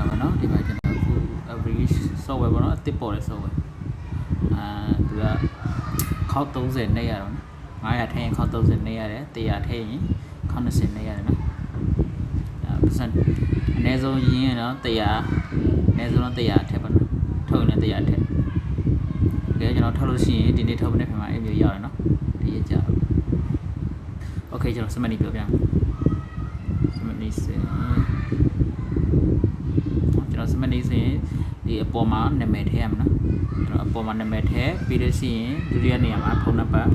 မှာပါเนาะဒီမှာကျွန်တော်အခု average software ပေါ့เนาะအသစ်ပေါ်တဲ့ software အာသူကခေါက်30နဲ့ရတော့နော်900ထည့်ရင်ခေါက်30နဲ့ရတယ်100ထည့်ရင်ခေါက်20နဲ့ရတယ်နော်အဲပတ်စံအနည်းဆုံးရင်းရင်တော့100အနည်းဆုံးတော့100ထည့်ပါနော်ထုတ်ရင်လည်း100ထည့်ကဲကျွန်တော်ထုတ်လို့ရှိရင်ဒီနေ့ထုတ်မနေ့ပြန်မှာအဲ့မျိုးရတယ်နော်ဒီရကြတော့โอเคကျွန်တော်စမနီပြောပြမယ်စမနီစင် ကျွန်တော်စမနီစင်ဒီအပေါ်မှာနာမည်ထည့်ရမှာနော်ကျွန်တော်အပေါ်မှာနာမည်ထည့်ပြီးလို့ရှိရင်ဒုတိယနေရာမှာဖုန်းနံပါတ်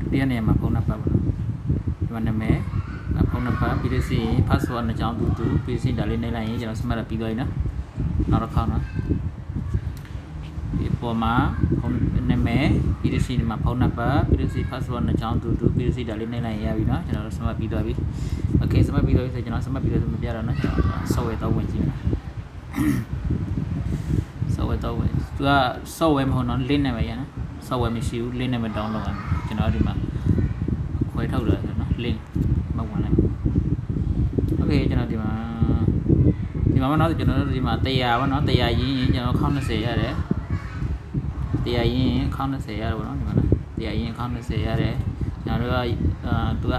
ဒုတိယနေရာမှာဖုန်းနံပါတ်ပေါ့နော်ဒီမှာနာမည်ဖုန်းနံပါတ်ပြီးလို့ရှိရင် password နှစ်ကြောင်းတူတူပြီးလို့ရှိရင်ဒါလေးနှိပ်လိုက်ရင်ကျွန်တော် smart ပြီးသွားပြီနော်နောက်တစ်ခါနော် ဒီပေါ်မှာဖုန်းနာမည်ပြီးလို့ရှိရင်ဒီမှာဖုန်းနံပါတ်ပြီးလို့ရှိရင် password နှစ်ကြောင်းတူတူပြီးလို့ရှိရင်ဒါလေးနှိပ်လိုက်ရင်ရပြီနော်ကျွန်တော် smart ပြီးသွားပြီ okay smart ပြီးသွားပြီဆိုကျွန်တော် smart ပြီးသွားဆိုမပြတော့နော်ကျွန်တော် software တော့ဝင်ကြည့်မယ် software တော့ဝင်သူက software မဟုတ်တော့ link နဲ့ပဲရနော် software မရှိဘူး link နဲ့ပဲ download ရမယ်ကျွန်တော်ဒီမှာခွဲထုတ်တယ်ဆိုနော် link မဝင်လိုက် okay ကျွန်တော်ဒီမှာဒီမှာမနော်ကျွန်တော်တို့ဒီမှာ100ပေါ့နော်100ရင်းရင်ကျွန်တော်120ရတယ် 100ရင်းရင်120ရတယ်ပေါ့နော်ဒီမှာနော်100ရင်း120ရတယ်ကျွန်တော်တို့ကအာသူက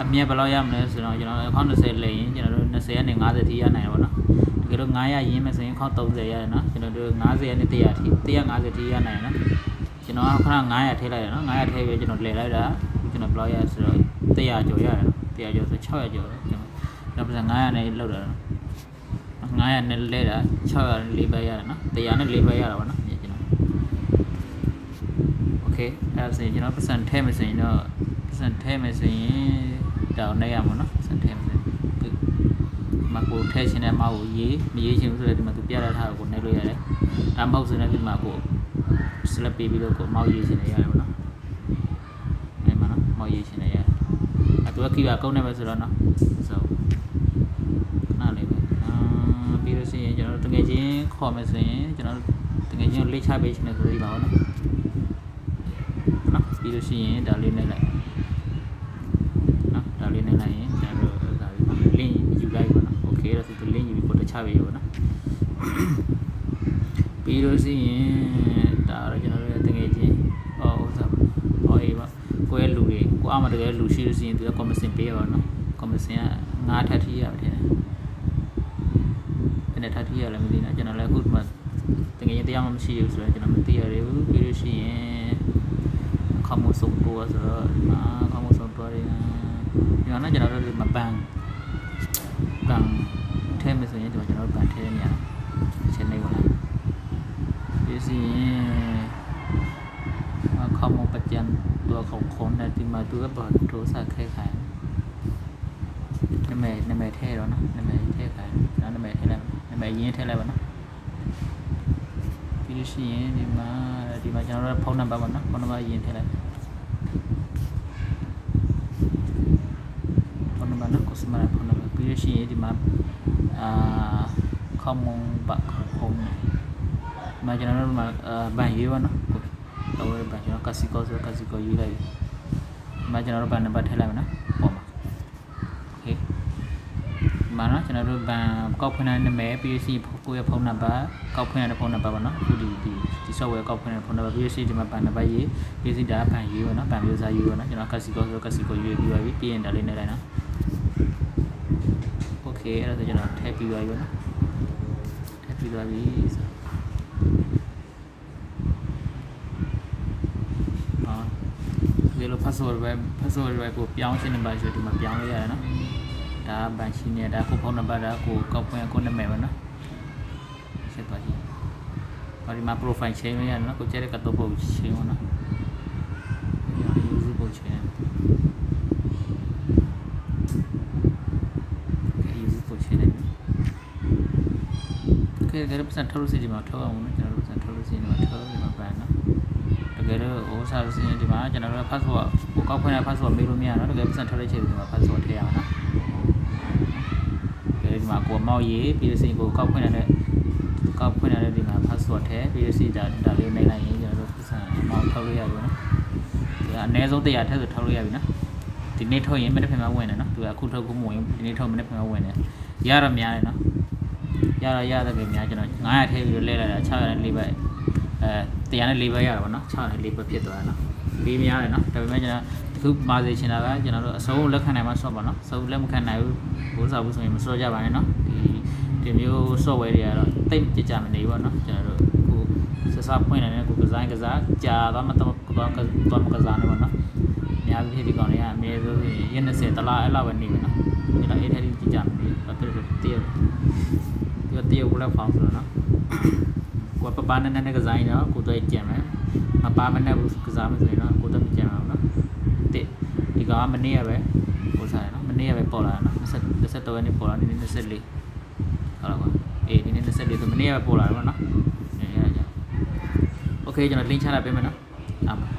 အမြတ်ဘယ်လောက်ရမလဲဆိုတော့ကျွန်တော်120လိမ်ရင်ကျွန်တော်တို့20ကနေ50ထိရနိုင်တယ်ပေါ့နော်တကယ်လို့900ရင်းမယ်ဆိုရင်130ရတယ်နော်ကျွန်တော်တို့90နဲ့100ထိ150ထိရနိုင်တယ်နော်ကျွန်တော်ကခဏ900ထည့်လိုက်တယ်နော်900ထည့်ပြီးကျွန်တော်လဲလိုက်တာကျွန်တော်ဘယ်လောက်ရဆိုတော့100ကျော်ရတယ်နော်100ကျော်ဆို600ကျော်တယ်ကျွန်တော်ကျွန်တော်900နဲ့လောက်တာနော်900နဲ့လဲတာ600နဲ့4ဘက်ရတယ်နော်100နဲ့4ဘက်ရတာပေါ့နော်ကျွန်တော် โอเคအဲ့ဒါဆိုရင်ကျွန်တော်ပတ်စံထဲမယ်ဆိုရင်တော့ပတ်စံထဲမယ်ဆိုရင်တောင်းနေရမှာနော်ပတ်စံထဲမယ်ဆိုရင်ဒီမှာကိုထဲရှင်တဲ့မောက်ကိုရေးမရေးချင်ဘူးဆိုတော့ဒီမှာသူပြရထားတာကိုနှိပ်လို့ရတယ်ဒါမဟုတ်ဆိုရင်ဒီမှာကို select ပေးပြီးတော့ကိုမောက်ရေးချင်တယ်ရတယ်ပေါ့နော်အဲ့မှာနော်မောက်ရေးချင်တယ်ရတယ်အဲ့သူက key ကကုန်းနေမယ်ဆိုတော့နော်ဆိုခဏလေးပဲအာပြီးလို့ရှိရင်ကျွန်တော်တို့တကယ်ချင်းခေါ်မယ်ဆိုရင်ကျွန်တော် တို့တကယ်ချင်းလိတ်ချပေးချင်တယ်ဆိုတော့ဒီပါပေါ့နော်နော်ပြီးလို့ရှိရင်ဒါလေးနဲ့လိုက်နော်ဒါလေးနဲ့လိုက်ရင်ကျွန်တော်တို့ဒါလေး link ယူလိုက်ပါနော် okay ဒါဆိုဒီ link ယူပြီးကိုတခြားပေးရပါနော်ပြီးလို့ရှိရင်ဒါတော့ကျွန်တော်တို့တကယ်ချင်းဟောဥစားဟောအေးပါကိုယ့်ရဲ့လူတွေကိုအားမတကယ်လူရှိလို့ရှိရင်သူက commission ပေးရပါနော် commission က9ထပ်ထိရပါတယ်ဘယ်နဲ့ထပ်ထိရလဲမသိဘူးကျွန်တော်လည်းအခုဒီမှာ တကယ်ချင်းတရားမှမရှိဘူးဆိုတော့ကျွန်တော်မသိရသေးဘူးပြီးလို့ရှိရင် ข้อมูลส่งตัวဆိုတော့ဒီမှာข้อมูลส่งตัวတွေဒီမှာနော်ကျွန်တော်တို့ဒီမှာပန်ပန်ထဲမယ်ဆိုရင်ဒီမှာကျွန်တော်တို့ပန်ထဲနေရတစ်ချက်နေပါလားဒီစီข้อมูลประจำตัวของคนนะที่มาดูก็บอกโทรศัพท์คล้ายๆนาแม่นาแม่เท่แล้วนะนาแม่เท่ขายแล้ว လို့ရှိရင်ဒီမှာဒီမှာကျွန်တော်တို့ဖုန်းနံပါတ်ပေါ့နော်ဖုန်းနံပါတ်အရင်ထည့်လိုက်ဖုန်းနံပါတ်နော် customer ဖုန်းနံပါတ်ပြီးလို့ရှိရင်ဒီမှာအာခေါမုံဘတ်ခေါမုံမှာကျွန်တော်တို့မှာဘန်ရေးပါနော်တော့ဘန်ကျွန်တော်ကစီကောဆိုကစီကောရေးလိုက်မှာကျွန်တော်တို့ဘန်နံပါတ်ထည့်လိုက်ပါနော်ပုံ မှာနော်ကျွန်တော်တို့ဘန်ကောက်ဖွင့်တဲ့နာမည် PSC ကိုယ့်ရဲ့ဖုန်းနံပါတ်ကောက်ဖွင့်တဲ့ဖုန်းနံပါတ်ပေါ့နော်အခုဒီဒီဒီ software ကောက်ဖွင့်တဲ့ဖုန်းနံပါတ် PSC ဒီမှာဘန်နံပါတ်ရေး PSC ဒါဘန်ရေးပေါ့နော်ဘန်မျိုးစားရေးပေါ့နော်ကျွန်တော်ကစီကောဆိုကစီကောရေးပြီးပါပြီပြီးရင်ဒါလေးနေလိုက်နော် Okay အဲ့ဒါဆိုကျွန်တော်ထည့်ပြီးသွားပြီပေါ့နော်ထည့်ပြီးသွားပြီဆိုအာဒီလို password ပဲ password ပဲကိုပြောင်းရှင်းနေပါဆိုဒီမှာပြောင်းလို့ရတယ်နော် ဒါဘန်ရှင်းနေတာကိုဖုန်းနံပါတ်ဒါကိုကောက်ဖွင့်ကိုနာမည်ပဲနော်ဆက်သွားကြည့်ဘာဒီမှာ profile change လို့ရတယ်နော်ကိုကျဲတဲ့ကတော့ပုံ change ပါနော် use ပုံ change use ပုံ change လိုက်ကဲကဲပတ်စံထောက်လို့စီဒီမှာထောက်အောင်နော်ကျွန်တော်တို့ပတ်စံထောက်လို့စီဒီမှာထောက်ဒီမှာပန်နော်တကယ်တော့ဟိုစားလို့စီဒီမှာကျွန်တော်တို့ password ကိုကောက်ဖွင့်တဲ့ password မေးလို့မရနော်တကယ်ပတ်စံထောက်လိုက်ချင်ဒီမှာ password ထည့်ရအောင်နော်ဒီ မှာကိုမောက်ရေး PLC ကိုကောက်ဖွင့်ရတဲ့ကောက်ဖွင့်ရတဲ့ဒီမှာ password ထဲ PLC ဒါဒါလေးနှိပ်လိုက်ရင်ကျွန်တော်တို့ပတ်စံမောက်ထုတ်လို့ရပြီနော်ဒီကအနည်းဆုံး100ထက်ဆိုထုတ်လို့ရပြီနော်ဒီနေ့ထုတ်ရင်မနေ့ဖင်မှဝင်တယ်နော်သူကအခုထုတ်ခုမဝင်ဒီနေ့ထုတ်မနေ့ဖင်မှဝင်တယ်ရတော့များတယ်နော်ရတော့ရတဲ့ပြင်များကျွန်တော်900ထည့်ပြီးတော့လဲလိုက်တာ600နဲ့4ဘက်အဲ100နဲ့4ဘက်ရတာပေါ့နော်600နဲ့4ဘက်ဖြစ်သွားတယ်နော်လေးများတယ်နော်ဒါပေမဲ့ကျွန်တော် တခုမာစေချင်တာကကျွန်တော်တို့အစုံလက်ခံနိုင်မှဆော့ပါနော်စုံလက်မခံနိုင်ဘူးဘိုးစားဘူးဆိုရင်မဆော့ကြပါနဲ့နော်ဒီဒီမျိုး software တွေကတော့တိတ်ကြကြမနေဘူးပေါ့နော်ကျွန်တော်တို့အခုဆက်စပ်ဖွင့်နေတယ်ကိုကစားကစားကြာတော့မတော့တော့တော့မကစားနေပါနော်အများကြီးဒီကောင်တွေကအများဆုံးဆိုရင်ရက်20တလားအဲ့လောက်ပဲနေမယ်နော်ကျွန်တော်အဲ့ထက်ကြီးကြမယ်ဘာဖြစ်လို့တည့်ရဒီတည့်ဝလက်ဖောင်းဆိုတော့နော်ကိုပပနဲ့နဲ့ကစားရင်တော့ကိုတော့ကြံမယ်မပါမနဲ့ဘူးကစားမယ်ဆိုရင်တော့ကိုတော့ မကြံပါဘူးနော်တစ်ဒီကောင်ကမနေ့ရပဲပို့စားရနော်မနေ့ရပဲပေါ်လာတာနော်20 23ရက်နေ့ပေါ်လာနေ24ဟုတ်လားကွာအေးဒီနေ့24ဆိုမနေ့ရပဲပေါ်လာတယ်ပေါ့နော်အဲအဲ့ဒါကြောင့်โอเคကျွန်တော် link ချလိုက်ပေးမယ်နော်အားပါ